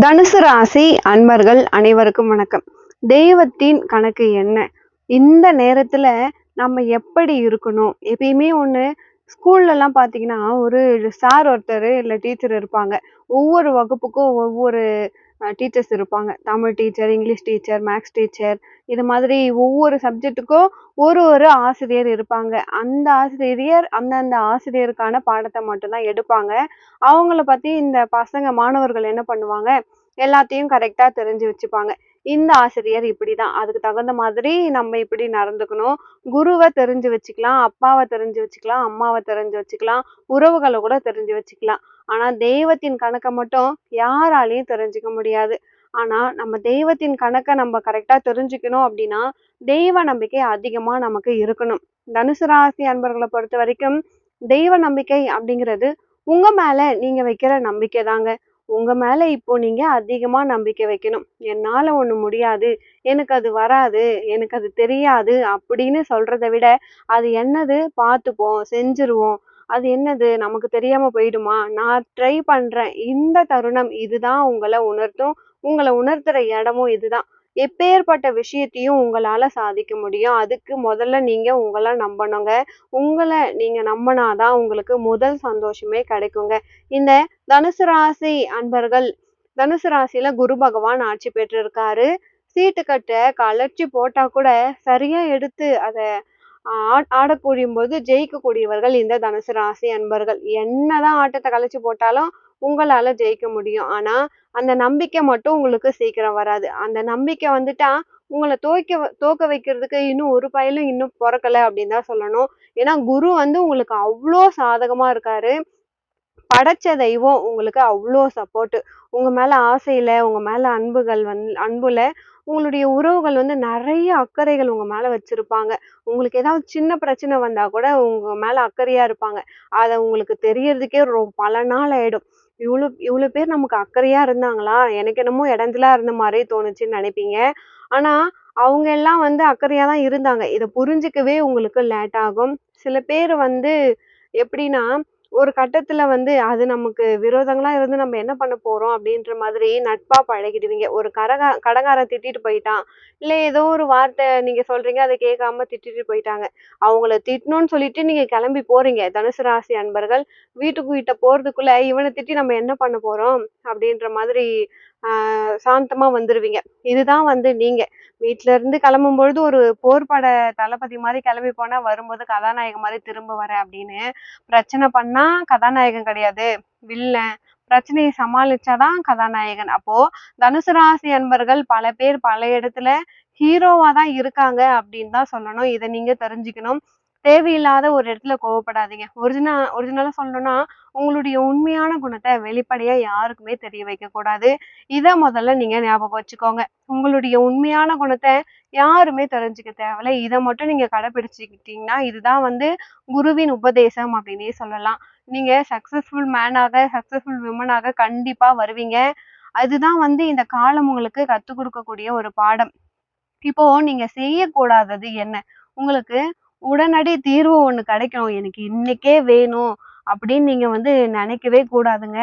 தனுசு ராசி அன்பர்கள் அனைவருக்கும் வணக்கம். தெய்வத்தின் கணக்கு என்ன? இந்த நேரத்துல நம்ம எப்படி இருக்கணும்? எப்பயுமே ஒண்ணு ஸ்கூல்லலாம் பார்த்தீங்கன்னா ஒரு சார் ஒருத்தர் இல்லை டீச்சர் இருப்பாங்க. ஒவ்வொரு வகுப்புக்கும் ஒவ்வொரு டீச்சர்ஸ் இருப்பாங்க. Tamil teacher English teacher maths teacher இது மாதிரி ஒவ்வொரு சப்ஜெக்ட்டுக்கும் ஒரு ஒரு ஆசிரியர் இருப்பாங்க. அந்த ஆசிரியர் அந்தந்த ஆசிரியருக்கான பாடத்தை மட்டும்தான் எடுப்பாங்க. அவங்கள பற்றி இந்த பசங்க மாணவர்கள் என்ன பண்ணுவாங்க? எல்லாத்தையும் கரெக்டாக தெரிஞ்சு வச்சுப்பாங்க. இந்த ஆசிரியர் இப்படிதான். அதுக்கு தகுந்த மாதிரி நம்ம இப்படி நடந்துக்கணும். குருவை தெரிஞ்சு வச்சுக்கலாம் அப்பாவை தெரிஞ்சு வச்சுக்கலாம் அம்மாவை தெரிஞ்சு வச்சுக்கலாம் உறவுகளை கூட தெரிஞ்சு வச்சுக்கலாம். ஆனா தெய்வத்தின் கணக்கை மட்டும் யாராலையும் தெரிஞ்சுக்க முடியாது. ஆனா நம்ம தெய்வத்தின் கணக்கை நம்ம கரெக்டா தெரிஞ்சுக்கணும் அப்படின்னா தெய்வ நம்பிக்கை அதிகமா நமக்கு இருக்கணும். தனுசு ராசி அன்பர்களை பொறுத்த வரைக்கும் தெய்வ நம்பிக்கை அப்படிங்கிறது உங்க மேல நீங்க வைக்கிற நம்பிக்கை தாங்க உங்க மேல இப்போ நீங்க அதிகமா நம்பிக்கை வைக்கணும். என்னால ஒண்ணு முடியாது எனக்கு அது வராது எனக்கு அது தெரியாது அப்படின்னு சொல்றதை விட அது என்னது? பார்த்துப்போம் செஞ்சிருவோம். அது என்னது? நமக்கு தெரியாம போயிடுமா? நான் ட்ரை பண்றேன். இந்த தருணம் இதுதான் உங்களை உணர்த்தும். உங்களை உணர்த்துற இடமும் இதுதான். எப்பேற்பட்ட விஷயத்தையும் உங்களால சாதிக்க முடியும். அதுக்கு முதல்ல நீங்க உங்களை நம்பணுங்க. உங்களை நீங்க நம்பினாதான் உங்களுக்கு முதல் சந்தோஷமே கிடைக்குங்க. இந்த தனுசு ராசி அன்பர்கள் தனுசு ராசியில குரு பகவான் ஆட்சி பெற்றிருக்காரு. சீட்டுக்கட்டை கலர்ச்சி போட்டா கூட சரியா எடுத்து அதை ஆடக்கூடிய போது ஜெயிக்கக்கூடியவர்கள் இந்த தனுசு ராசி அன்பர்கள். என்னதான் ஆட்டத்தை கலைச்சு போட்டாலும் உங்களால் ஜெயிக்க முடியும். ஆனால் அந்த நம்பிக்கை மட்டும் உங்களுக்கு சீக்கிரம் வராது. அந்த நம்பிக்கை வந்துட்டா உங்களை தோய்க்க தோக்க வைக்கிறதுக்கு இன்னும் ஒரு பயலும் இன்னும் பிறக்கல அப்படின்னு தான் சொல்லணும். ஏன்னா குரு வந்து உங்களுக்கு அவ்வளோ சாதகமாக இருக்காரு. படைச்ச தெய்வம் உங்களுக்கு அவ்வளோ சப்போர்ட்டு உங்கள் மேலே ஆசையில் உங்கள் மேலே அன்புகள் வந் அன்புல உங்களுடைய உறவுகள் வந்து நிறைய அக்கறைகள் உங்கள் மேலே வச்சுருப்பாங்க. உங்களுக்கு ஏதாவது சின்ன பிரச்சனை வந்தால் கூட உங்கள் மேலே அக்கறையாக இருப்பாங்க. அதை உங்களுக்கு தெரியறதுக்கே ரொம்ப பல நாள் ஆகிடும் இவ்வளோ இவ்வளோ பேர் நமக்கு அக்கறையாக இருந்தாங்களா? எனக்கு என்னமோ இடஞ்சலா இருந்த மாதிரி தோணுச்சுன்னு நினைப்பீங்க. ஆனால் அவங்க எல்லாம் வந்து அக்கறையாக தான் இருந்தாங்க. இதை புரிஞ்சுக்கவே உங்களுக்கு லேட் ஆகும். சில பேர் வந்து எப்படின்னா ஒரு கட்டத்துல வந்து அது நமக்கு விரோதங்களா இருந்து நம்ம என்ன பண்ண போறோம் அப்படின்ற மாதிரி நட்பா பழகிடுவீங்க. ஒரு கரகா கடங்காரன் திட்டிட்டு போயிட்டான். இல்ல ஏதோ ஒரு வார்த்தை நீங்க சொல்றீங்க அதை கேட்காம திட்டிட்டு போயிட்டாங்க. அவங்கள திட்டணும்னு சொல்லிட்டு நீங்க கிளம்பி போறீங்க. தனுசு ராசி அன்பர்கள் வீட்டுக்கு கிட்ட போறதுக்குள்ள இவனை திட்டி நம்ம என்ன பண்ண போறோம் அப்படின்ற மாதிரி சாந்தமாக சாந்தமா வந்துருவீங்க. இதுதான் வந்து நீங்கள் வீட்டிலேருந்து இருந்து கிளம்பும் பொழுது ஒரு போர்பட தளபதி மாதிரி கிளம்பி போனால் வரும்போது கதாநாயகன் மாதிரி திரும்ப வர அப்படின்னு பிரச்சனை பண்ணால் கதாநாயகன் கிடையாது. வில்லன். பிரச்சனையை சமாளிச்சாதான் கதாநாயகன். அப்போ தனுசு ராசி அன்பர்கள் பல பேர் பல இடத்துல ஹீரோவா தான் இருக்காங்க அப்படின்னு தான் சொல்லணும். இதை நீங்க தெரிஞ்சுக்கணும். தேவையில்லாத ஒரு இடத்துல கோவப்படாதீங்க. ஒரிஜினல் ஒரிஜினலா சொல்லணும்னா உங்களுடைய உண்மையான குணத்தை வெளிப்படையா யாருக்குமே தெரிய வைக்க கூடாது இதை முதல்ல நீங்க ஞாபகம் வச்சுக்கோங்க. உங்களுடைய உண்மையான குணத்தை யாருமே தெரிஞ்சுக்க தேவையில்ல. இதை மட்டும் நீங்க கடைபிடிச்சுக்கிட்டீங்கன்னா இதுதான் வந்து குருவின் உபதேசம் அப்படின்னே சொல்லலாம். நீங்க சக்சஸ்ஃபுல் மேனாக சக்சஸ்ஃபுல் விமனாக கண்டிப்பா வருவீங்க. அதுதான் வந்து இந்த காலம் உங்களுக்கு கத்துக் கொடுக்கக்கூடிய ஒரு பாடம். இப்போ நீங்க செய்யக்கூடாதது என்ன? உங்களுக்கு உடனடி தீர்வு ஒன்று கிடைக்கும். எனக்கு இன்னைக்கே வேணும் அப்படின்னு நீங்கள் வந்து நினைக்கவே கூடாதுங்க.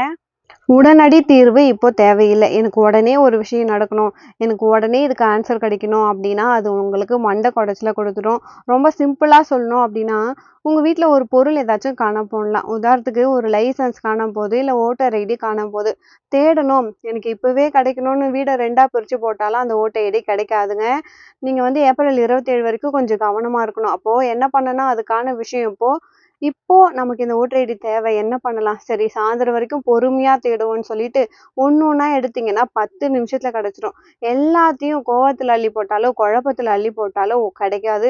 உடனடி தீர்வு இப்போ தேவையில்லை. எனக்கு உடனே ஒரு விஷயம் நடக்கணும். எனக்கு உடனே இதுக்கு ஆன்சர் கிடைக்கணும் அப்படின்னா அது உங்களுக்கு மண்டை குடைச்சல கொடுத்துடும். ரொம்ப சிம்பிளாக சொல்லணும் அப்படின்னா உங்கள் வீட்டில் ஒரு பொருள் ஏதாச்சும் காண போடலாம் உதாரணத்துக்கு ஒரு லைசன்ஸ் காண போது இல்லை ஓட்டர் ஐடி காண போது தேடணும். எனக்கு இப்போவே கிடைக்கணும்னு வீடை ரெண்டாக பிரித்து போட்டாலும் அந்த ஓட்டர் ஐடி கிடைக்காதுங்க. நீங்கள் வந்து ஏப்ரல் இருபத்தேழு வரைக்கும் கொஞ்சம் கவனமாக இருக்கணும். அப்போது என்ன பண்ணனா அதுக்கான விஷயம் இப்போது இப்போ நமக்கு இந்த ஓட்டர் ஐடி தேவை என்ன பண்ணலாம்? சரி சாயந்தரம் வரைக்கும் பொறுமையா தேடுவோம்னு சொல்லிட்டு ஒன்று ஒன்றா எடுத்தீங்கன்னா பத்து நிமிஷத்துல கிடைச்சிரும். எல்லாத்தையும் கோவத்துல அள்ளி போட்டாலோ குழப்பத்துல அள்ளி போட்டாலோ கிடைக்காது.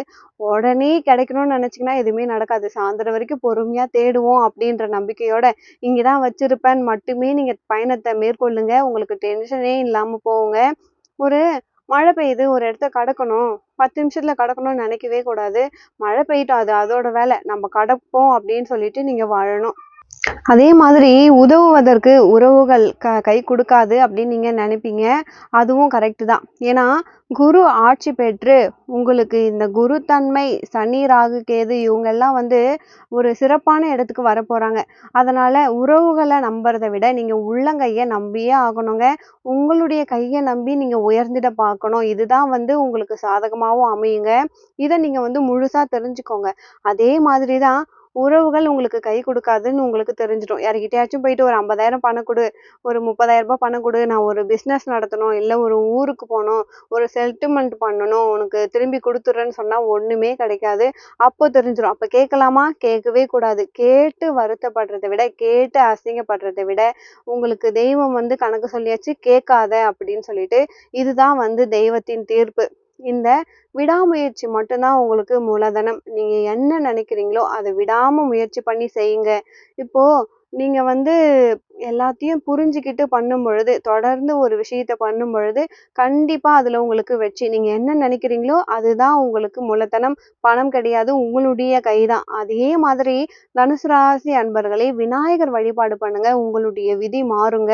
உடனே கிடைக்கணும்னு நினச்சிங்கன்னா எதுவுமே நடக்காது. சாயந்தரம் வரைக்கும் பொறுமையா தேடுவோம் அப்படின்ற நம்பிக்கையோட இங்கதான் வச்சுருப்பேன். மட்டுமே நீங்க பயணத்தை மேற்கொள்ளுங்க. உங்களுக்கு டென்ஷனே இல்லாம போங்க. ஒரு மழை பெய்யுது ஒரு இடத்த கடக்கணும் பத்து நிமிஷத்துல கடக்கணும்னு நினைக்கவே கூடாது. மழை பெய்யட்டும் அது அதோட வேலை. நம்ம கடப்போம் அப்படின்னு சொல்லிட்டு நீங்க வாழணும். அதே மாதிரி உதவுவதற்கு உறவுகள் க கை கொடுக்காது அப்படின்னு நீங்கள் நினைப்பீங்க. அதுவும் கரெக்டு தான். ஏன்னா குரு ஆட்சி பெற்று உங்களுக்கு இந்த குருத்தன்மை சனி ராகு கேது இவங்கெல்லாம் வந்து ஒரு சிறப்பான இடத்துக்கு வர அதனால் உறவுகளை நம்புறதை விட நீங்கள் உள்ளங்கையை நம்பியே ஆகணுங்க. உங்களுடைய கையை நம்பி நீங்கள் உயர்ந்திட பார்க்கணும். இதுதான் வந்து உங்களுக்கு சாதகமாகவும் அமையுங்க. இதை நீங்கள் வந்து முழுசாக தெரிஞ்சுக்கோங்க. அதே மாதிரி தான் உறவுகள் உங்களுக்கு கை கொடுக்காதுன்னு உங்களுக்கு தெரிஞ்சிடும். யாருக்கிட்டயாச்சும் போயிட்டு ஒரு ஐம்பதாயிரம் பணம் கொடு ஒரு முப்பதாயிரம் ரூபாய் பணம் கொடு நான் ஒரு பிஸ்னஸ் நடத்தணும் இல்லை ஒரு ஊருக்கு போகணும் ஒரு செட்டில்மெண்ட் பண்ணணும் உனக்கு திரும்பி கொடுத்துட்றேன்னு சொன்னால் ஒன்றுமே கிடைக்காது. அப்போ தெரிஞ்சிடும். அப்போ கேட்கலாமா? கேட்கவே கூடாது. கேட்டு வருத்தப்படுறதை விட கேட்டு அசிங்கப்படுறதை விட உங்களுக்கு தெய்வம் வந்து கணக்கு சொல்லியாச்சு கேட்காத அப்படின்னு சொல்லிட்டு இதுதான் வந்து தெய்வத்தின் தீர்ப்பு. இந்த விடாமுயற்சி மட்டும்தான் உங்களுக்கு மூலதனம். நீங்கள் என்ன நினைக்கிறீங்களோ அதை விடாமல் முயற்சி பண்ணி செய்யுங்க. இப்போது நீங்கள் வந்து எல்லாத்தையும் புரிஞ்சுக்கிட்டு பண்ணும் பொழுது தொடர்ந்து ஒரு விஷயத்த பண்ணும் பொழுது கண்டிப்பாக அதில் உங்களுக்கு வெற்றி. நீங்கள் என்ன நினைக்கிறீங்களோ அதுதான் உங்களுக்கு மூலதனம். பணம் கிடையாது உங்களுடைய கை தான் அதே மாதிரி தனுசு ராசி அன்பர்களே விநாயகர் வழிபாடு பண்ணுங்க. உங்களுடைய விதி மாறுங்க.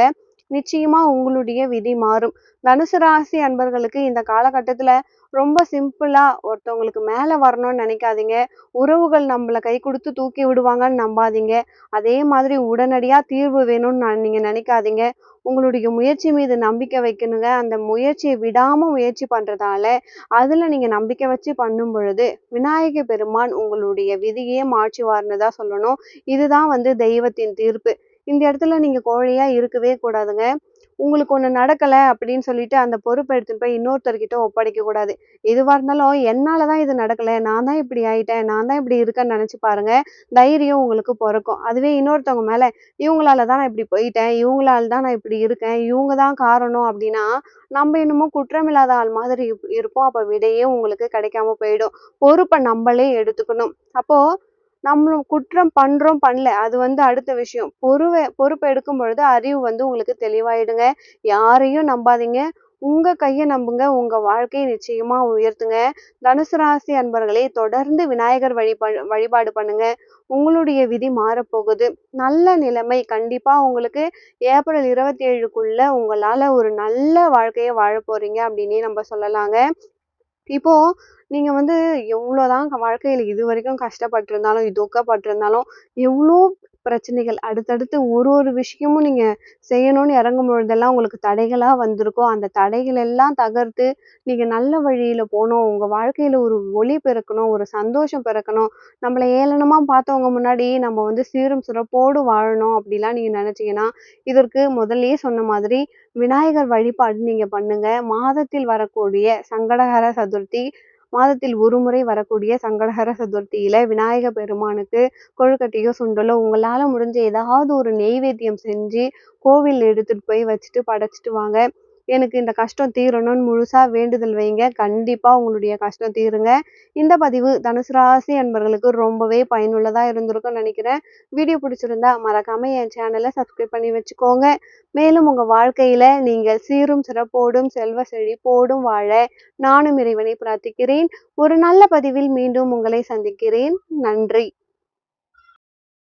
நிச்சயமா உங்களுடைய விதி மாறும். தனுசு ராசி அன்பர்களுக்கு இந்த காலகட்டத்துல ரொம்ப சிம்பிளா ஒருத்தவங்களுக்கு மேல வரணும்னு நினைக்காதீங்க. உறவுகள் நம்மள கை கொடுத்து தூக்கி விடுவாங்கன்னு நம்பாதீங்க. அதே மாதிரி உடனடியா தீர்வு வேணும்னு நான் நீங்க நினைக்காதீங்க. உங்களுடைய முயற்சி மீது நம்பிக்கை வைக்கணுங்க. அந்த முயற்சியை விடாம முயற்சி பண்றதால அதுல நீங்க நம்பிக்கை வச்சு பண்ணும் பொழுது விநாயக பெருமான் உங்களுடைய விதியே மாற்றுவார்னு தான் சொல்லணும். இதுதான் வந்து தெய்வத்தின் தீர்ப்பு. இந்த இடத்துல நீங்கள் கோழையாக இருக்கவே கூடாதுங்க. உங்களுக்கு ஒன்று நடக்கலை அப்படின்னு சொல்லிட்டு அந்த பொறுப்பை எடுத்துகிட்டு போய் இன்னொருத்தர்கிட்ட ஒப்படைக்க கூடாது. இருந்தாலும் இருந்தாலும் என்னாலதான் இது நடக்கலை நான் தான் இப்படி ஆயிட்டேன் நான் தான் இப்படி இருக்கேன்னு நினச்சி பாருங்க. தைரியம் உங்களுக்கு பிறக்கும். அதுவே இன்னொருத்தவங்க மேலே இவங்களால தான் நான் இப்படி போயிட்டேன் இவங்களால தான் நான் இப்படி இருக்கேன் இவங்க தான் காரணம் அப்படின்னா நம்ம இன்னமும் குற்றமில்லாத ஆள் மாதிரி இருப்போம் அப்போ விடையே உங்களுக்கு கிடைக்காம போயிடும். பொறுப்பை நம்மளே எடுத்துக்கணும். அப்போது நம்மளும் குற்றம் பண்றோம் பண்ணல. அது வந்து அடுத்த விஷயம். பொறுவை பொறுப்பை எடுக்கும் பொழுது அறிவு வந்து உங்களுக்கு தெளிவாயிடுங்க. யாரையும் நம்பாதீங்க. உங்க கையை நம்புங்க. உங்க வாழ்க்கையை நிச்சயமா உயர்த்துங்க. தனுசு ராசி அன்பர்களே தொடர்ந்து விநாயகர் வழிபா வழிபாடு பண்ணுங்க. உங்களுடைய விதி மாறப்போகுது. நல்ல நிலைமை கண்டிப்பா உங்களுக்கு ஏப்ரல் இருபத்தி ஏழுக்குள்ள உங்களால ஒரு நல்ல வாழ்க்கையை வாழ போறீங்க அப்படின்னே நம்ம சொல்லலாங்க. இப்போது நீங்கள் வந்து எவ்வளோ தான் வாழ்க்கையில் இது வரைக்கும் கஷ்டப்பட்டிருந்தாலும் துக்கப்பட்டிருந்தாலும் எவ்வளோ பிரச்சனைகள் அடுத்தடுத்து ஒரு ஒரு விஷயமும் நீங்கள் செய்யணும்னு இறங்கும் பொழுதெல்லாம் உங்களுக்கு தடைகளாக வந்திருக்கும் அந்த தடைகள் எல்லாம் தகர்த்து நீங்கள் நல்ல வழியில் போகணும் உங்கள் வாழ்க்கையில் ஒரு ஒளி பிறக்கணும் ஒரு சந்தோஷம் பிறக்கணும் நம்மளை ஏளனமாக பார்த்தவங்க முன்னாடி நம்ம வந்து சீரும் சிறப்போடு வாழணும் அப்படிலாம் நீங்கள் நினச்சிங்கன்னா இதற்கு முதல்லயே சொன்ன மாதிரி விநாயகர் வழிபாடு நீங்கள் பண்ணுங்க. மாதத்தில் வரக்கூடிய சங்கடகர சதுர்த்தி மாதத்தில் ஒரு முறை வரக்கூடிய சங்கடஹர சதுர்த்தியில விநாயக பெருமானுக்கு கொழுக்கட்டையோ சுண்டலோ உங்களால முடிஞ்ச ஏதாவது ஒரு நெய்வேத்தியம் செஞ்சு கோவிலில் எடுத்துட்டு போய் வச்சுட்டு படைச்சிட்டு வாங்க. எனக்கு இந்த கஷ்டம் தீரணும்னு முழுசாக வேண்டுதல் வைங்க. கண்டிப்பாக உங்களுடைய கஷ்டம் தீருங்க. இந்த பதிவு தனுசு ராசி அன்பர்களுக்கு ரொம்பவே பயனுள்ளதாக இருந்திருக்கும்னு நினைக்கிறேன். வீடியோ பிடிச்சிருந்தா மறக்காமல் என் சேனலை சப்ஸ்கிரைப் பண்ணி வச்சுக்கோங்க. மேலும் உங்கள் வாழ்க்கையில் நீங்கள் சீரும் சிறப்போடும் செல்வ செழிப்போடும் வாழ நானும் இறைவனை பிரார்த்திக்கிறேன். ஒரு நல்ல பதிவில் மீண்டும் உங்களை சந்திக்கிறேன். நன்றி.